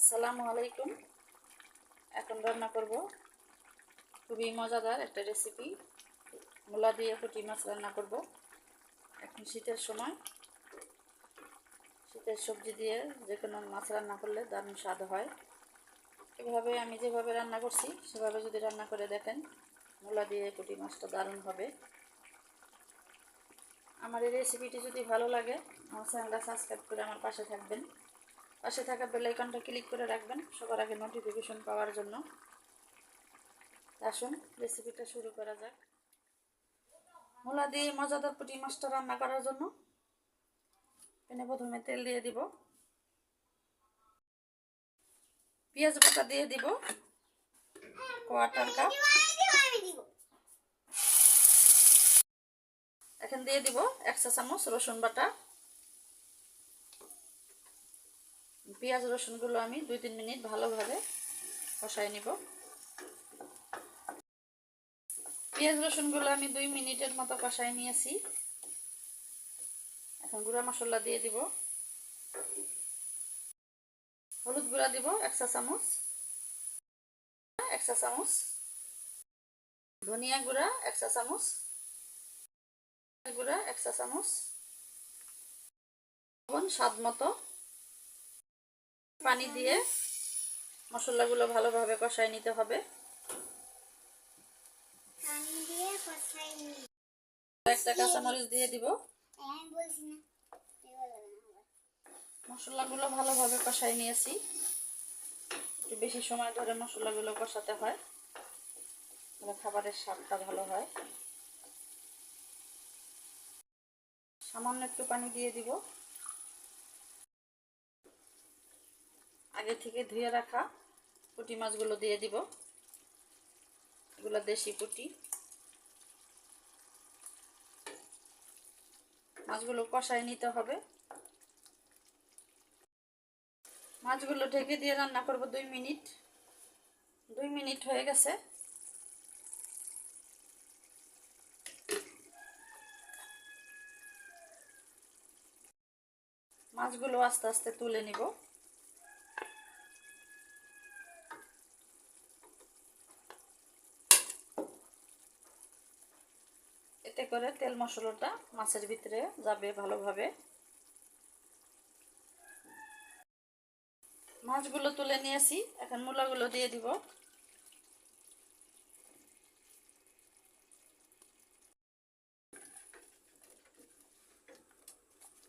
আসসালামু আলাইকুম। এখন রান্না করব। খুবই মজাদার একটা রেসিপি মূলা দিয়ে পুঁটি মাছ রান্না করব। এখন শীতের সময়। শীতের সবজি দিয়ে যে কোনো মাছ রান্না করলে দারুণ স্বাদ হয়। এভাবে আমি যেভাবে রান্না করছি, সেভাবে যদি রান্না করে দেখেন, মূলা দিয়ে পুঁটি মাছটা দারুণ হবে। আমার এই রেসিপিটি যদি ভালো লাগে, আমার চ্যানেলটা সাবস্ক্রাইব করে আমার পাশে থাকবেন। পাশে থাকা বেলাইকনটা ক্লিক করে রাখবেন, সবার আগে নোটিফিকেশন পাওয়ার জন্য। আসুন রেসিপিটা শুরু করা যাক। মূলা দিয়ে মজাদার পুঁটি মাছটা রান্না করার জন্য এনে প্রথমে তেল দিয়ে দিব। পেঁয়াজ বাটা দিয়ে দিব। কোয়াটার কাপ এখন দিয়ে দিব একশো চামচ রসুন বাটা। পেঁয়াজ রসুনগুলো আমি দুই তিন মিনিট ভালোভাবে কষাই নিব। পেঁয়াজ রসুনগুলো আমি দুই মিনিটের মতো কষাই নিয়েছি। এখন গুঁড়া মশলা দিয়ে দিব। হলুদ গুঁড়া দিব একশো চামচ। একশো চামচ। ধনিয়া গুঁড়া একশো চামচ। গুঁড়া একশো চামচ। স্বাদ মতো পানি দিয়ে মশলাগুলো ভালোভাবে কষাই নিতে হবে। একটা কাঁচামরিচ দিয়ে দিব। মশলাগুলো ভালোভাবে কষাই নিয়েছি। একটু বেশি সময় ধরে মশলাগুলো কষাতে হয়। খাবারের স্বাদটা ভালো হয়। সামান্য একটু পানি দিয়ে দিব। আগে থেকে ধুয়ে রাখা পুঁটি মাছগুলো দিয়ে দিব। এগুলো দেশি পুঁটি। মাছগুলো কষায় নিতে হবে। মাছগুলো ঢেকে দিয়ে রান্না করব দুই মিনিট। দুই মিনিট হয়ে গেছে। মাছগুলো আস্তে আস্তে তুলে নিব। এতে করে তেল মশলাটা মাছের ভিতরে যাবে ভালোভাবে। মাছগুলো তুলে নিয়েছি, এখন মূলাগুলো দিয়ে দিব।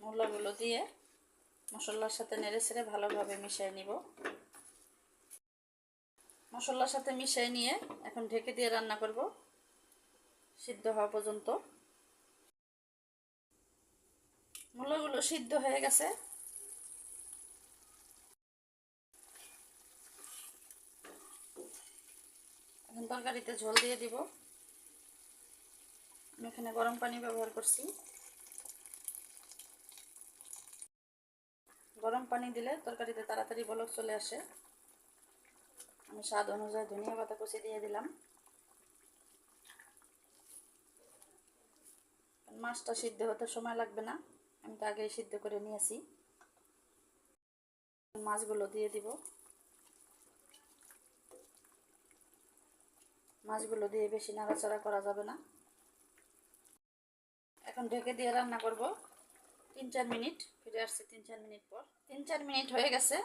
মূলাগুলো দিয়ে মশলার সাথে নেড়ে ছেড়ে ভালোভাবে মিশিয়ে নিব। মশলার সাথে মিশিয়ে নিয়ে এখন ঢেকে দিয়ে রান্না করব। সিদ্ধ হওয়া পর্যন্ত। মূলগুলো সিদ্ধ হয়ে গেছে। এখন তরকারিতে ঝোল দিয়ে দিব। আমি এখানে গরম পানি ব্যবহার করছি। গরম পানি দিলে তরকারিতে তাড়াতাড়ি বলক চলে আসে। আমি স্বাদ অনুযায়ী ধনিয়া পাতা কুচি দিয়ে দিলাম। মাছটা সিদ্ধ হতে সময় লাগবে না। আমি তো আগেই সিদ্ধ করে নিয়েছি। মাছগুলো দিয়ে দিব। মাছগুলো দিয়ে বেশি নাড়াচাড়া করা যাবে না। এখন ঢেকে দিয়ে রান্না করব। তিন চার মিনিট ফিরে আসছি তিন চার মিনিট পর। তিন চার মিনিট হয়ে গেছে।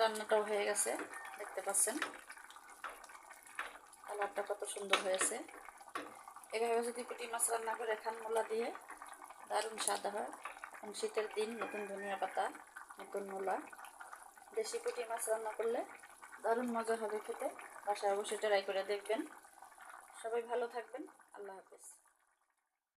রান্নাটাও হয়ে গেছে, দেখতে পাচ্ছেন। কালারটা কত সুন্দর হয়েছে। এভাবে যদি পুঁটি মাছ রান্না করে খান মূলা দিয়ে, দারুণ স্বাদ হয়। এখন শীতের দিন নতুন ধনিয়া পাতা, নতুন মূলা। দেশি পুঁটি মাছ রান্না করলে দারুণ মজা হবে খেতে। বাসায় অবশ্যই ট্রাই করে দেখবেন। সবাই ভালো থাকবেন। আল্লাহ হাফেজ।